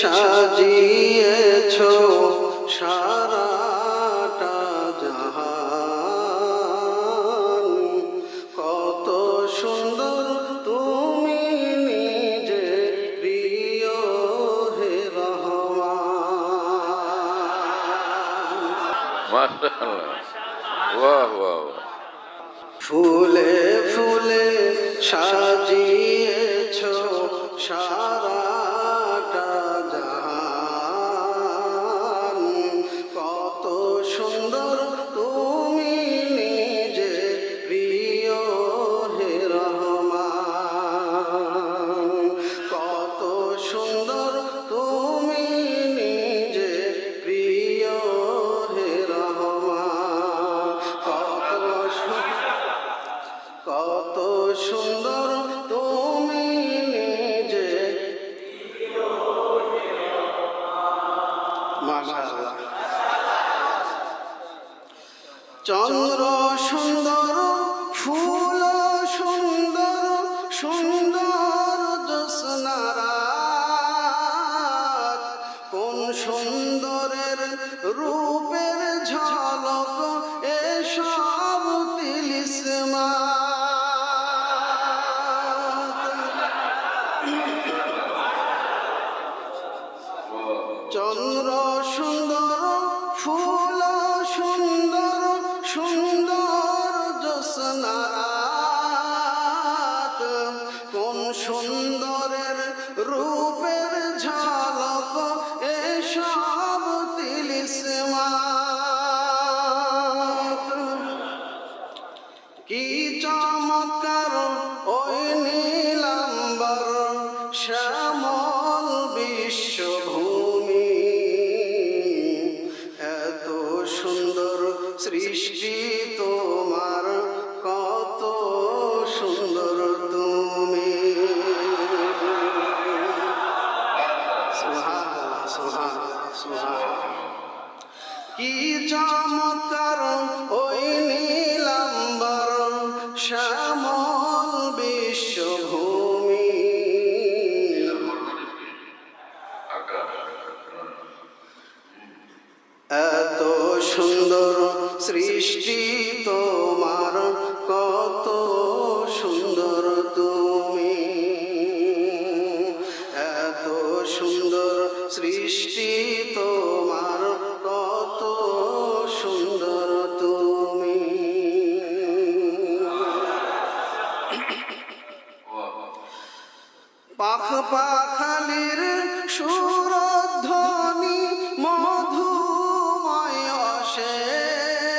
সাজিয়েছ সারাটা জাহান। কত সুন্দর তুমি নিজে প্রিয় হে রহমান। বাহ বাহ ফুলে ফুলে সাজিয়েছ সারা চমৎকার ওই নীলাম্বর শ্যামল পাখ পাখালির সুরধ্বনি মধুময় শেষ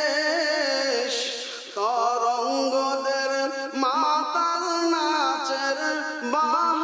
তরঙ্গদের মাতাল নাচের বাবা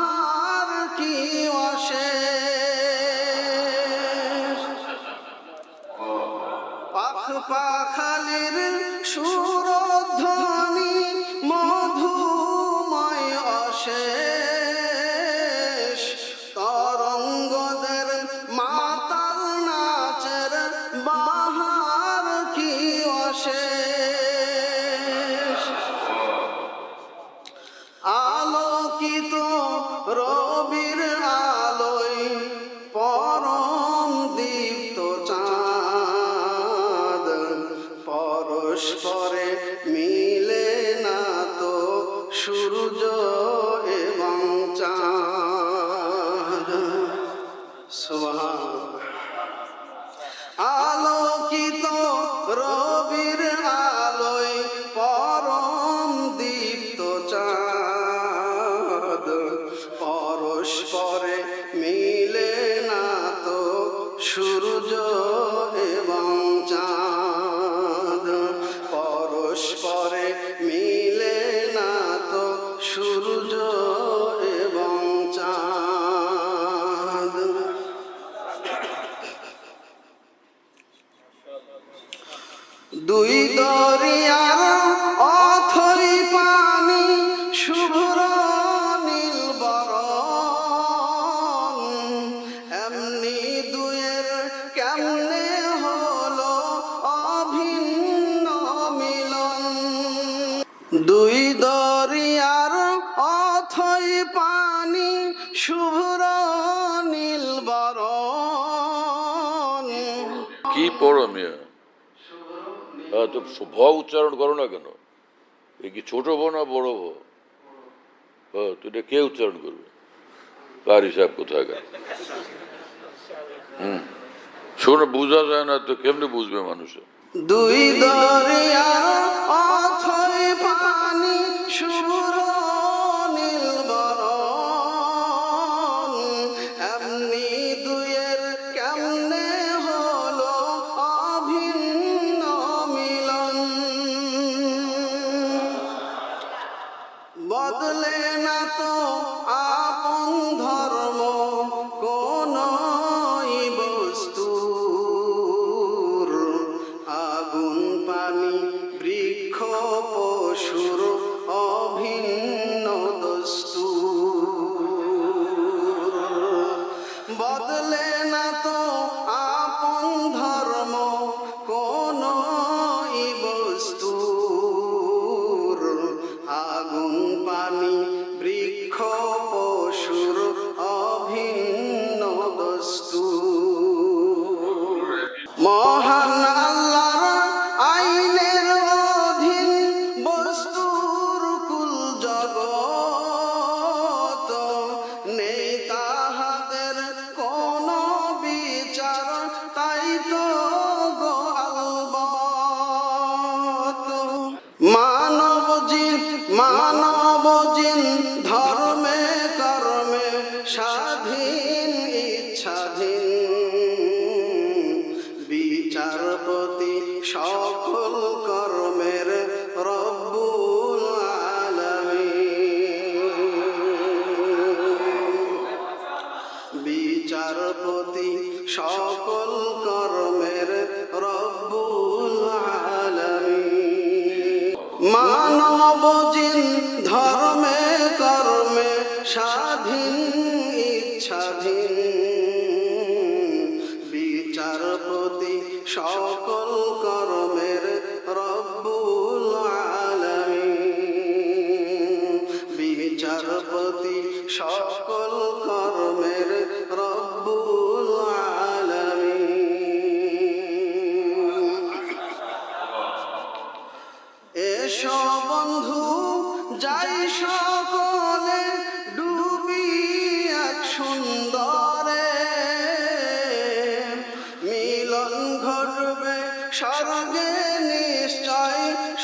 পানি শুভ্র নীল বরণ। কি পড়ো মেয়ে? হ্যাঁ, তো ভ উচ্চারণ করো না কেন? এ কি ছোট বো না বড় বো হ্যাঁ, তুই কে উচ্চারণ করবে? পারি সাহেব কোথায় গেল? হম শুনে বোঝা যায় না তো কেমনি বুঝবে মানুষে? দুই দরিয়া বিচারপতি সকল কর্মের রব্বুল আলামিন। মানব জিন ধর্মে কর্মে স্বাধীন ইচ্ছাধীন। বিচারপতি সকল কর্মের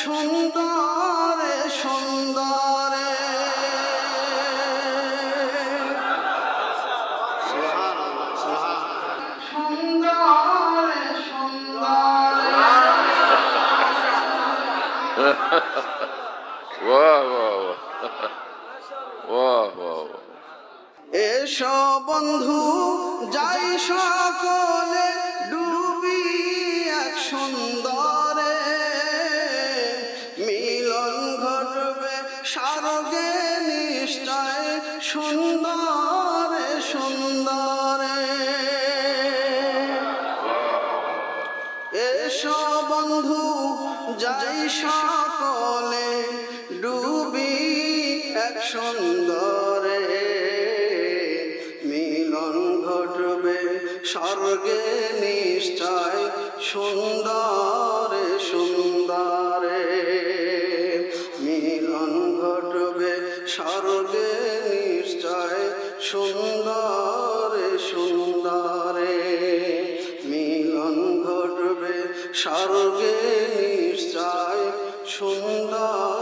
সুন্দরে সুন্দরে। সুন্দরে সুন্দরে। বাহ বাহ বাহ বাহ বাহ এসো বন্ধু যাই সকলে। সুন্দরে সুন্দরে। এসো বন্ধু, যাই সকলে ডুবি এক সুন্দরে। মিলন ঘটবে স্বর্গে নিশ্চয় সুন্দরে সুন্দরে। মিলন ঘটবে স্বর্গে স্বর্গে নিশ্চয় সুন্দরে।